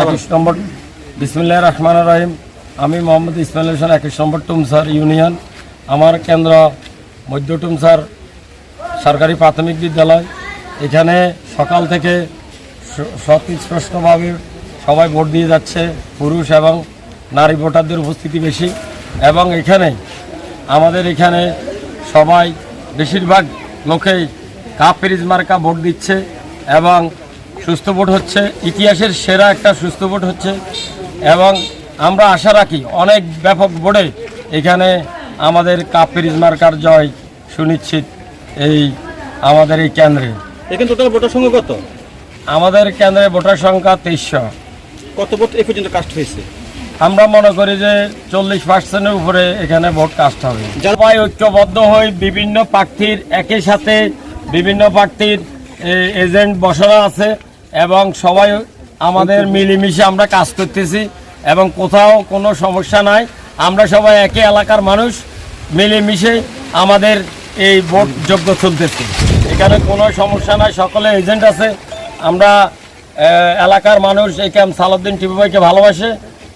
একুশ নম্বর। বিসমুল্লাহ রহমান রহিম। আমি মোহাম্মদ ইসমাইল হোসেন, একুশ নম্বর টুমসার ইউনিয়ন। আমার কেন্দ্র মধ্য টুমসার সরকারি প্রাথমিক বিদ্যালয়। এখানে সকাল থেকে স- স্বতঃস্পষ্টভাবে সবাই ভোট দিয়ে যাচ্ছে, পুরুষ এবং নারী ভোটারদের উপস্থিতি বেশি। এবং এখানে আমাদের এখানে সবাই বেশিরভাগ লোকেই কাপ পেরিজ মার্কা ভোট দিচ্ছে এবং সুস্থ ভোট হচ্ছে ইতিহাসের সেরা একটা সুস্থ ভোট হচ্ছে এবং আমরা আশা রাখি অনেক ব্যাপক ভোটে এখানে আমাদের কাপ পেরিজ মার্কার জয় সুনিশ্চিত এই আমাদের এই কেন্দ্রে। এখানে টোটাল ভোটার সংখ্যা কত? আমাদের কেন্দ্রে ভোটার সংখ্যা তেইশশো। কত ভোট এ পর্যন্ত কাস্ট হয়েছে? আমরা মনে করি যে চল্লিশ পার্সেন্টের উপরে এখানে ভোট কাস্ট হবে। সবাই ঐক্যবদ্ধ হয়ে বিভিন্ন প্রার্থীর একই সাথে বিভিন্ন প্রার্থীর এজেন্ট বসানো আছে। এবং সবাই আমাদের মিলেমিশে আমরা কাজ করতেছি এবং কোথাও কোনো সমস্যা নাই। আমরা সবাই একই এলাকার মানুষ মিলেমিশে আমাদের এই ভোট যোগ্য চলতেছে। এখানে কোনো সমস্যা নাই সকলে এজেন্ট আছে। আমরা এলাকার মানুষ এই ক্যাম্প সালাউদ্দিন টিপু ভাইকে ভালোবাসে।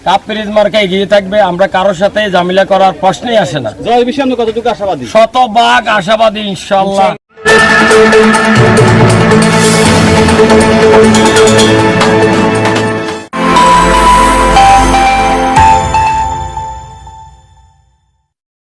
কাপ পিরিজ মার্কা এগিয়ে থাকবে আমরা কারোর সাথে জামিলা করার প্রশ্নই আসে না। জয়ের বিষয়ে কতটুকু আশাবাদী? শতভাগ আশাবাদী ইনশাল্লাহ